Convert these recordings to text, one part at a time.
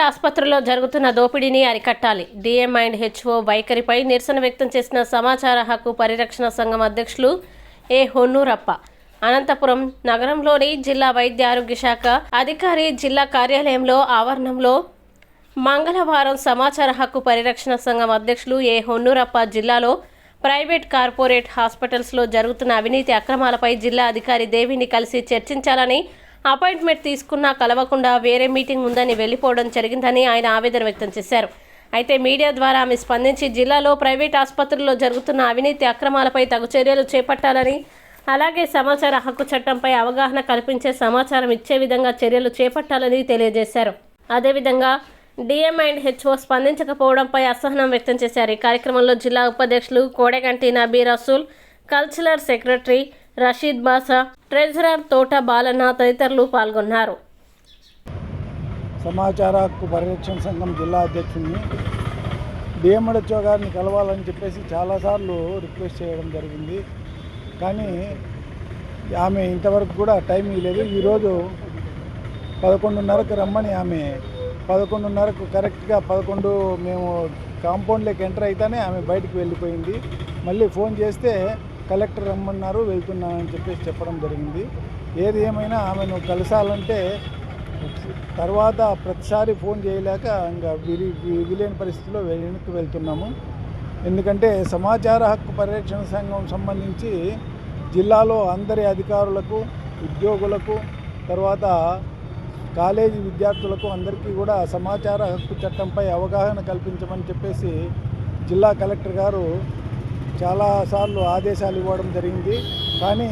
Private ఆసుపత్రుల్లో జరుగుతున్న దోపిడీని అరికట్టాలి. డిఎం అండ్ హెచ్ఓ వైఖరిపై నిరసన వ్యక్తం చేసిన సమాచార హక్కు పరిరక్షణ సంఘం అధ్యక్షులు ఏ హొన్నూరప్ప. అనంతపురం నగరంలోని జిల్లా వైద్య ఆరోగ్య శాఖ అధికారి జిల్లా కార్యాలయంలో ఆవరణంలో మంగళవారం సమాచార హక్కు పరిరక్షణ సంఘం అధ్యక్షులు ఏ హొన్నూరప్ప జిల్లాలో ప్రైవేట్ కార్పొరేట్ హాస్పిటల్స్లో జరుగుతున్న అవినీతి అక్రమాలపై జిల్లా అధికారి దేవిని కలిసి చర్చించాలని అపాయింట్మెంట్ తీసుకున్నా కలవకుండా వేరే మీటింగ్ ఉందని వెళ్ళిపోవడం జరిగిందని ఆయన ఆవేదన వ్యక్తం చేశారు. అయితే మీడియా ద్వారా ఆమె స్పందించి జిల్లాలో ప్రైవేట్ ఆసుపత్రుల్లో జరుగుతున్న అవినీతి అక్రమాలపై తగు చర్యలు చేపట్టాలని అలాగే సమాచార హక్కు చట్టంపై అవగాహన కల్పించే సమాచారం ఇచ్చే విధంగా చర్యలు చేపట్టాలని తెలియజేశారు. అదేవిధంగా డిఎం అండ్ హెచ్ఓ స్పందించకపోవడంపై అసహనం వ్యక్తం చేశారు. ఈ కార్యక్రమంలో జిల్లా ఉపాధ్యక్షులు Kodeganti Nabi Rasool cultural secretary Rasheed Basha treasurer Thota Balanna తదితరులు పాల్గొన్నారు. సమాచార హక్కు పరిరక్షణ సంఘం జిల్లా అధ్యక్షుడిని డిఎంహెచ్ఓ గారిని కలవాలని చెప్పేసి చాలాసార్లు రిక్వెస్ట్ చేయడం జరిగింది. కానీ ఆమె ఇంతవరకు కూడా టైం ఇవ్వలేదు ఈరోజు పదకొండున్నరకు రమ్మని ఆమె పదకొండున్నరకు కరెక్ట్గా పదకొండు మేము కాంపౌండ్లోకి ఎంటర్ అయితేనే ఆమె బయటకు వెళ్ళిపోయింది. మళ్ళీ ఫోన్ చేస్తే కలెక్టర్ రమ్మన్నారు వెళ్తున్నానని చెప్పేసి చెప్పడం జరిగింది. ఏది ఏమైనా ఆమెను కలిసాలంటే తర్వాత ప్రతిసారి ఫోన్ చేయలేక ఇంకా విరి విలేని పరిస్థితిలో వెనక్కి వెళ్తున్నాము. ఎందుకంటే సమాచార హక్కు పరిరక్షణ సంఘం సంబంధించి జిల్లాలో అందరి అధికారులకు ఉద్యోగులకు తర్వాత కాలేజీ విద్యార్థులకు అందరికీ కూడా సమాచార హక్కు చట్టంపై అవగాహన కల్పించమని చెప్పేసి జిల్లా కలెక్టర్ గారు చాలాసార్లు ఆదేశాలు ఇవ్వడం జరిగింది. కానీ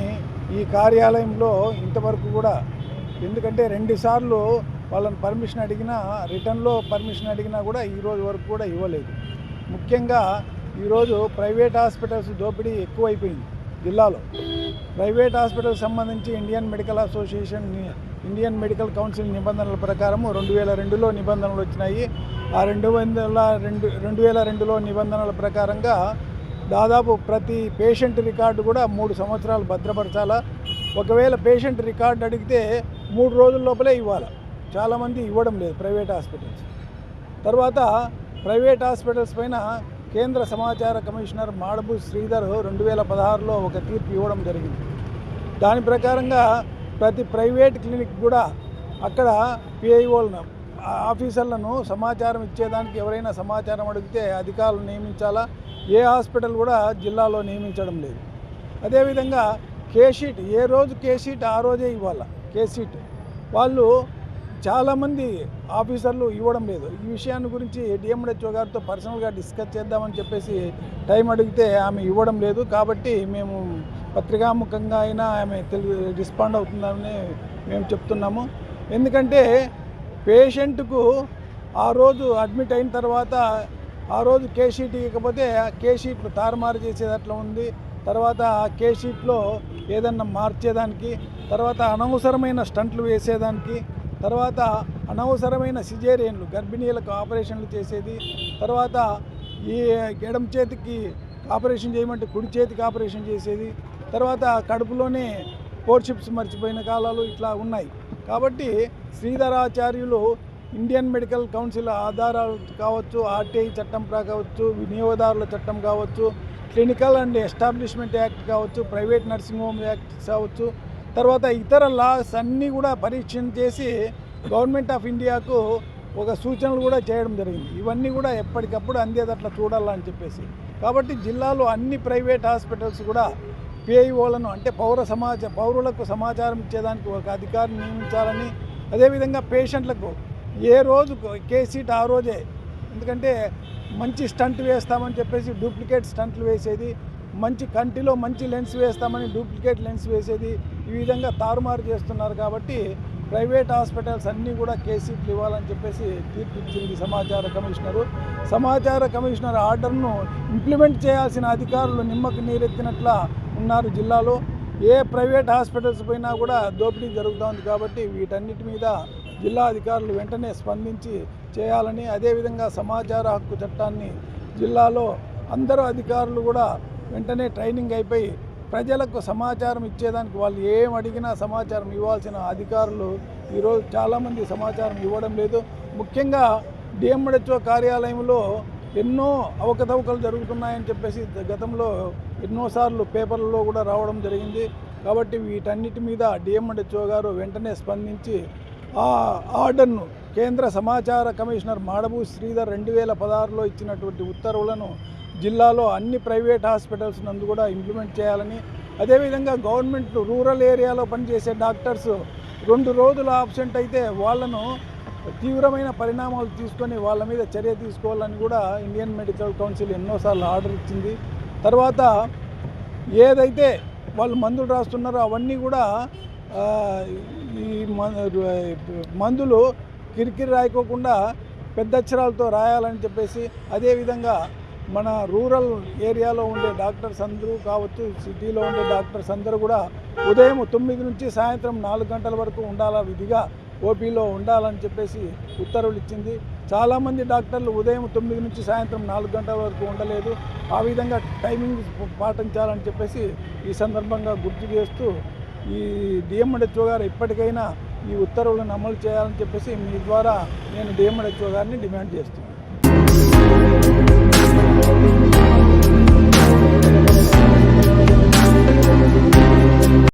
ఈ కార్యాలయంలో ఇంతవరకు కూడా ఎందుకంటే రెండుసార్లు వాళ్ళని పర్మిషన్ అడిగినా రిటర్న్లో పర్మిషన్ అడిగినా కూడా ఈ రోజు వరకు కూడా ఇవ్వలేదు. ముఖ్యంగా ఈరోజు ప్రైవేట్ హాస్పిటల్స్ దోపిడీ ఎక్కువైపోయింది జిల్లాలో. ప్రైవేట్ హాస్పిటల్స్ సంబంధించి Indian Medical Association Indian Medical Council నిబంధనల ప్రకారం రెండు వేల రెండులో నిబంధనలు వచ్చినాయి. ఆ రెండు వందల రెండు రెండు వేల రెండులో నిబంధనల ప్రకారంగా దాదాపు ప్రతి పేషెంట్ రికార్డు కూడా మూడు సంవత్సరాలు భద్రపరచాలా? ఒకవేళ పేషెంట్ రికార్డు అడిగితే మూడు రోజుల లోపలే ఇవ్వాలి? చాలామంది ఇవ్వడం లేదు ప్రైవేట్ హాస్పిటల్స్. తర్వాత ప్రైవేట్ హాస్పిటల్స్ పైన కేంద్ర సమాచార కమిషనర్ మాడబు శ్రీధర్ రెండు వేల పదహారులో ఒక తీర్పు ఇవ్వడం జరిగింది. దాని ప్రకారంగా ప్రతి ప్రైవేట్ క్లినిక్ కూడా అక్కడ పిఐఓలను ఆఫీసర్లను సమాచారం ఇచ్చేదానికి ఎవరైనా సమాచారం అడిగితే అధికారులు నియమించాలా? ఏ హాస్పిటల్ కూడా జిల్లాలో నియమించడం లేదు. అదేవిధంగా కేషీట్ ఏ రోజు కేషీట్ ఆ రోజే ఇవ్వాలి? కేసీట్ వాళ్ళు చాలామంది ఆఫీసర్లు ఇవ్వడం లేదు. ఈ విషయాన్ని గురించి డిఎంహెచ్ఓ గారితో పర్సనల్గా డిస్కస్ చేద్దామని చెప్పేసి టైం అడిగితే ఆమె ఇవ్వడం లేదు. కాబట్టి మేము పత్రికాముఖంగా అయినా ఆమె తెలి రెస్పాండ్ అవుతుందని మేము చెప్తున్నాము. ఎందుకంటే పేషెంట్కు ఆ రోజు అడ్మిట్ అయిన తర్వాత ఆ రోజు కేషీట్ ఇవ్వకపోతే కేషీట్లు తారుమారు చేసేది అట్లా ఉంది. తర్వాత ఆ కేషీట్లో ఏదన్నా మార్చేదానికి తర్వాత అనవసరమైన స్టంట్లు వేసేదానికి తర్వాత అనవసరమైన సిజేరియన్లు గర్భిణీలకు ఆపరేషన్లు చేసేది తర్వాత ఈ ఎడమ చేతికి ఆపరేషన్ చేయమంటే కుడి చేతికి ఆపరేషన్ చేసేది తర్వాత కడుపులోనే పోర్షిప్స్ మర్చిపోయిన కాలాలు ఇట్లా ఉన్నాయి. కాబట్టి శ్రీధరాచార్యులు ఇండియన్ మెడికల్ కౌన్సిల్ ఆధారాలు కావచ్చు ఆర్టీఐ చట్టం కావచ్చు వినియోగదారుల చట్టం కావచ్చు క్లినికల్ అండ్ ఎస్టాబ్లిష్మెంట్ యాక్ట్ కావచ్చు ప్రైవేట్ నర్సింగ్ హోమ్ యాక్ట్ కావచ్చు తర్వాత ఇతర లాస్ అన్నీ కూడా పరీక్షణ చేసి గవర్నమెంట్ ఆఫ్ ఇండియాకు ఒక సూచనలు కూడా చేయడం జరిగింది. ఇవన్నీ కూడా ఎప్పటికప్పుడు అందేదట్లా చూడాలని చెప్పేసి. కాబట్టి జిల్లాలో అన్ని ప్రైవేట్ హాస్పిటల్స్ కూడా పిఐఓలను అంటే పౌర సమాజ పౌరులకు సమాచారం ఇచ్చేదానికి ఒక అధికారిని నియమించాలని అదేవిధంగా పేషెంట్లకు ఏ రోజు కేసీట్ ఆ రోజే. ఎందుకంటే మంచి స్టంట్ వేస్తామని చెప్పేసి డూప్లికేట్ స్టంట్లు వేసేది మంచి కంటిలో మంచి లెన్స్ వేస్తామని డూప్లికేట్ లెన్స్ వేసేది ఈ విధంగా తారుమారు చేస్తున్నారు కాబట్టి ప్రైవేట్ హాస్పిటల్స్ అన్నీ కూడా కేసీట్లు ఇవ్వాలని చెప్పేసి తీర్పు ఇచ్చింది సమాచార కమిషనరు. సమాచార కమిషనర్ ఆర్డర్ను ఇంప్లిమెంట్ చేయాల్సిన అధికారులు నిమ్మకు నీరెత్తినట్ల ఉన్నారు. జిల్లాలో ఏ ప్రైవేట్ హాస్పిటల్స్ పోయినా కూడా దోపిడీ జరుగుతోంది కాబట్టి వీటన్నిటి మీద జిల్లా అధికారులు వెంటనే స్పందించి చేయాలని అదేవిధంగా సమాచార హక్కు చట్టాన్ని జిల్లాలో అందరూ అధికారులు కూడా వెంటనే ట్రైనింగ్ అయిపోయి ప్రజలకు సమాచారం ఇచ్చేదానికి వాళ్ళు ఏం అడిగినా సమాచారం ఇవ్వాల్సిన అధికారులు ఈరోజు చాలామంది సమాచారం ఇవ్వడం లేదు. ముఖ్యంగా డిఎంహెచ్ఓ కార్యాలయంలో ఎన్నో అవకతవకలు జరుగుతున్నాయని చెప్పేసి గతంలో ఎన్నోసార్లు పేపర్లలో కూడా రావడం జరిగింది. కాబట్టి వీటన్నిటి మీద డిఎంహెచ్ఓ గారు వెంటనే స్పందించి ఆ ఆర్డర్ను కేంద్ర సమాచార కమిషనర్ మాడబు శ్రీధర్ రెండు వేల పదహారులో ఇచ్చినటువంటి ఉత్తర్వులను జిల్లాలో అన్ని ప్రైవేట్ హాస్పిటల్స్ నందు కూడా ఇంప్లిమెంట్ చేయాలని అదేవిధంగా గవర్నమెంట్ రూరల్ ఏరియాలో పనిచేసే డాక్టర్స్ రెండు రోజులు ఆబ్సెంట్ అయితే వాళ్ళను తీవ్రమైన పరిణామాలు తీసుకొని వాళ్ళ మీద చర్య తీసుకోవాలని కూడా ఇండియన్ మెడికల్ కౌన్సిల్ ఎన్నోసార్లు ఆర్డర్ ఇచ్చింది. తర్వాత ఏదైతే వాళ్ళు మందులు రాస్తున్నారో అవన్నీ కూడా ఈ మ- మందులు కిరికిరి రాయకోకుండా పెద్ద అక్షరాలతో రాయాలని చెప్పేసి అదేవిధంగా మన రూరల్ ఏరియాలో ఉండే డాక్టర్స్ అందరూ కావచ్చు సిటీలో ఉండే డాక్టర్స్ అందరూ కూడా ఉదయం తొమ్మిది నుంచి సాయంత్రం నాలుగు గంటల వరకు ఉండాలా విధిగా ఓపీలో ఉండాలని చెప్పేసి ఉత్తర్వులు ఇచ్చింది. చాలామంది డాక్టర్లు ఉదయం తొమ్మిది నుంచి సాయంత్రం నాలుగు గంటల వరకు ఉండలేదు. ఆ విధంగా టైమింగ్ పాటించాలని చెప్పేసి ఈ సందర్భంగా గుర్తు చేస్తూ ఈ డిఎంఎడ్హెచ్ఓ గారు ఇప్పటికైనా ఈ ఉత్తర్వులను అమలు చేయాలని చెప్పేసి మీ ద్వారా నేను డిఎంఎడ్హెచ్ఓ గారిని డిమాండ్ చేస్తున్నాను.